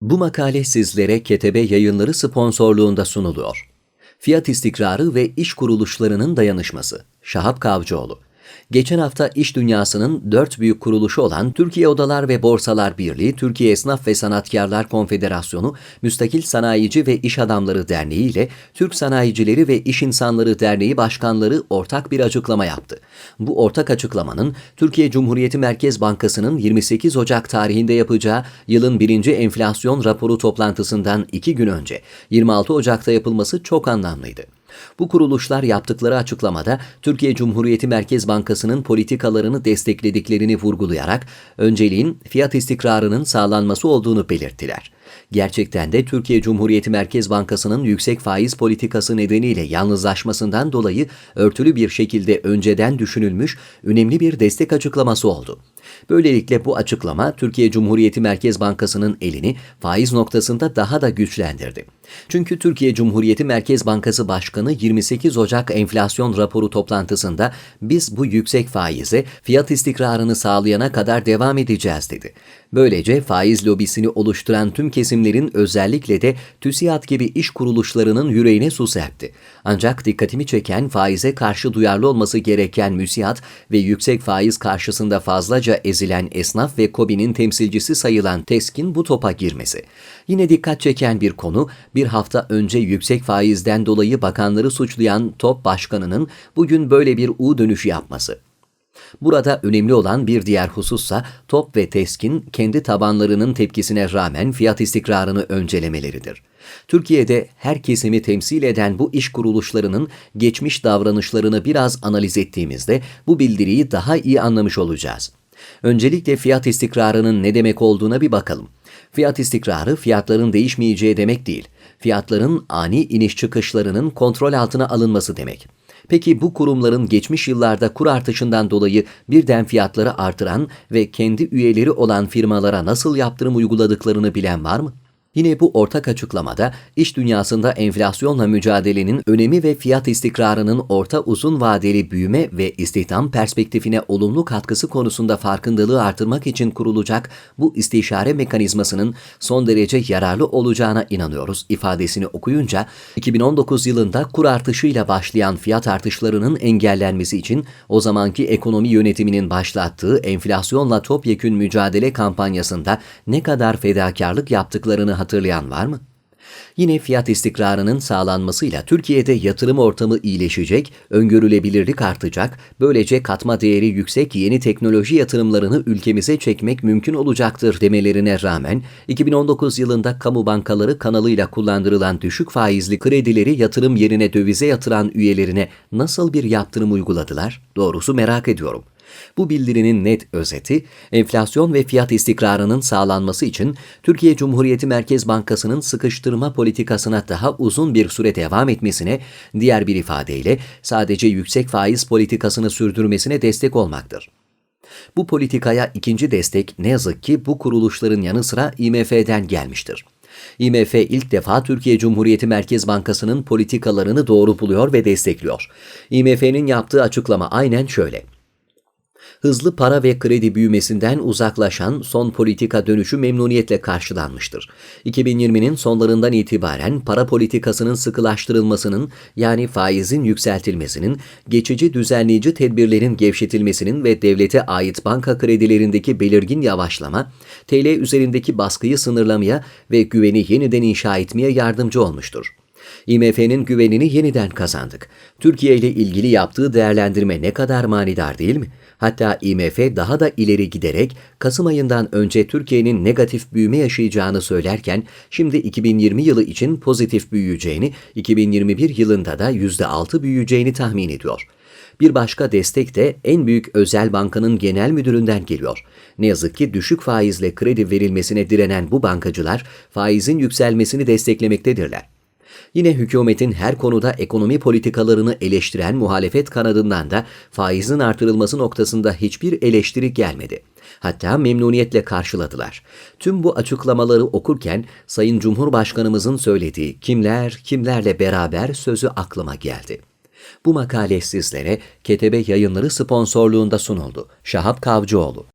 Bu makale sizlere Ketebe Yayınları sponsorluğunda sunuluyor. Fiyat istikrarı ve iş kuruluşlarının dayanışması. Şahap Kavcıoğlu. Geçen hafta iş dünyasının dört büyük kuruluşu olan Türkiye Odalar ve Borsalar Birliği, Türkiye Esnaf ve Sanatkarlar Konfederasyonu, Müstakil Sanayici ve İş Adamları Derneği ile Türk Sanayicileri ve İş İnsanları Derneği başkanları ortak bir açıklama yaptı. Bu ortak açıklamanın Türkiye Cumhuriyeti Merkez Bankası'nın 28 Ocak tarihinde yapacağı yılın birinci enflasyon raporu toplantısından iki gün önce 26 Ocak'ta yapılması çok anlamlıydı. Bu kuruluşlar yaptıkları açıklamada Türkiye Cumhuriyeti Merkez Bankası'nın politikalarını desteklediklerini vurgulayarak önceliğin fiyat istikrarının sağlanması olduğunu belirttiler. Gerçekten de Türkiye Cumhuriyeti Merkez Bankası'nın yüksek faiz politikası nedeniyle yalnızlaşmasından dolayı örtülü bir şekilde önceden düşünülmüş önemli bir destek açıklaması oldu. Böylelikle bu açıklama Türkiye Cumhuriyeti Merkez Bankası'nın elini faiz noktasında daha da güçlendirdi. Çünkü Türkiye Cumhuriyeti Merkez Bankası Başkanı 28 Ocak enflasyon raporu toplantısında biz bu yüksek faize fiyat istikrarını sağlayana kadar devam edeceğiz dedi. Böylece faiz lobisini oluşturan tüm kesimlerin özellikle de TÜSİAD gibi iş kuruluşlarının yüreğine su serpti. Ancak dikkatimi çeken faize karşı duyarlı olması gereken müsiat ve yüksek faiz karşısında fazlaca ezilen esnaf ve KOBİ'nin temsilcisi sayılan TESK'in bu topa girmesi. Yine dikkat çeken bir konu bir hafta önce yüksek faizden dolayı bakanları suçlayan TOP Başkanı'nın bugün böyle bir U dönüşü yapması. Burada önemli olan bir diğer husussa TOP ve TESK'in kendi tabanlarının tepkisine rağmen fiyat istikrarını öncelemeleridir. Türkiye'de her kesimi temsil eden bu iş kuruluşlarının geçmiş davranışlarını biraz analiz ettiğimizde bu bildiriyi daha iyi anlamış olacağız. Öncelikle fiyat istikrarının ne demek olduğuna bir bakalım. Fiyat istikrarı fiyatların değişmeyeceği demek değil. Fiyatların ani iniş çıkışlarının kontrol altına alınması demek. Peki bu kurumların geçmiş yıllarda kur artışından dolayı birden fiyatları artıran ve kendi üyeleri olan firmalara nasıl yaptırım uyguladıklarını bilen var mı? Yine bu ortak açıklamada iş dünyasında enflasyonla mücadelenin önemi ve fiyat istikrarının orta uzun vadeli büyüme ve istihdam perspektifine olumlu katkısı konusunda farkındalığı artırmak için kurulacak bu istişare mekanizmasının son derece yararlı olacağına inanıyoruz ifadesini okuyunca 2019 yılında kur artışıyla başlayan fiyat artışlarının engellenmesi için o zamanki ekonomi yönetiminin başlattığı enflasyonla topyekün mücadele kampanyasında ne kadar fedakarlık yaptıklarını hatırlayan var mı? Yine fiyat istikrarının sağlanmasıyla Türkiye'de yatırım ortamı iyileşecek, öngörülebilirlik artacak, böylece katma değeri yüksek yeni teknoloji yatırımlarını ülkemize çekmek mümkün olacaktır demelerine rağmen 2019 yılında kamu bankaları kanalıyla kullandırılan düşük faizli kredileri yatırım yerine dövize yatıran üyelerine nasıl bir yaptırım uyguladılar? Doğrusu merak ediyorum. Bu bildirinin net özeti, enflasyon ve fiyat istikrarının sağlanması için Türkiye Cumhuriyeti Merkez Bankası'nın sıkıştırma politikasına daha uzun bir süre devam etmesine, diğer bir ifadeyle sadece yüksek faiz politikasını sürdürmesine destek olmaktır. Bu politikaya ikinci destek ne yazık ki bu kuruluşların yanı sıra IMF'den gelmiştir. IMF ilk defa Türkiye Cumhuriyeti Merkez Bankası'nın politikalarını doğru buluyor ve destekliyor. IMF'nin yaptığı açıklama aynen şöyle hızlı para ve kredi büyümesinden uzaklaşan son politika dönüşü memnuniyetle karşılanmıştır. 2020'nin sonlarından itibaren para politikasının sıkılaştırılmasının yani faizin yükseltilmesinin, geçici düzenleyici tedbirlerin gevşetilmesinin ve devlete ait banka kredilerindeki belirgin yavaşlama, TL üzerindeki baskıyı sınırlamaya ve güveni yeniden inşa etmeye yardımcı olmuştur. IMF'nin güvenini yeniden kazandık. Türkiye ile ilgili yaptığı değerlendirme ne kadar manidar değil mi? Hatta IMF daha da ileri giderek Kasım ayından önce Türkiye'nin negatif büyüme yaşayacağını söylerken şimdi 2020 yılı için pozitif büyüyeceğini, 2021 yılında da %6 büyüyeceğini tahmin ediyor. Bir başka destek de en büyük özel bankanın genel müdüründen geliyor. Ne yazık ki düşük faizle kredi verilmesine direnen bu bankacılar faizin yükselmesini desteklemektedirler. Yine hükümetin her konuda ekonomi politikalarını eleştiren muhalefet kanadından da faizin artırılması noktasında hiçbir eleştiri gelmedi. Hatta memnuniyetle karşıladılar. Tüm bu açıklamaları okurken Sayın Cumhurbaşkanımızın söylediği kimler kimlerle beraber sözü aklıma geldi. Bu makale sizlere Ketebe Yayınları sponsorluğunda sunuldu. Şahap Kavcıoğlu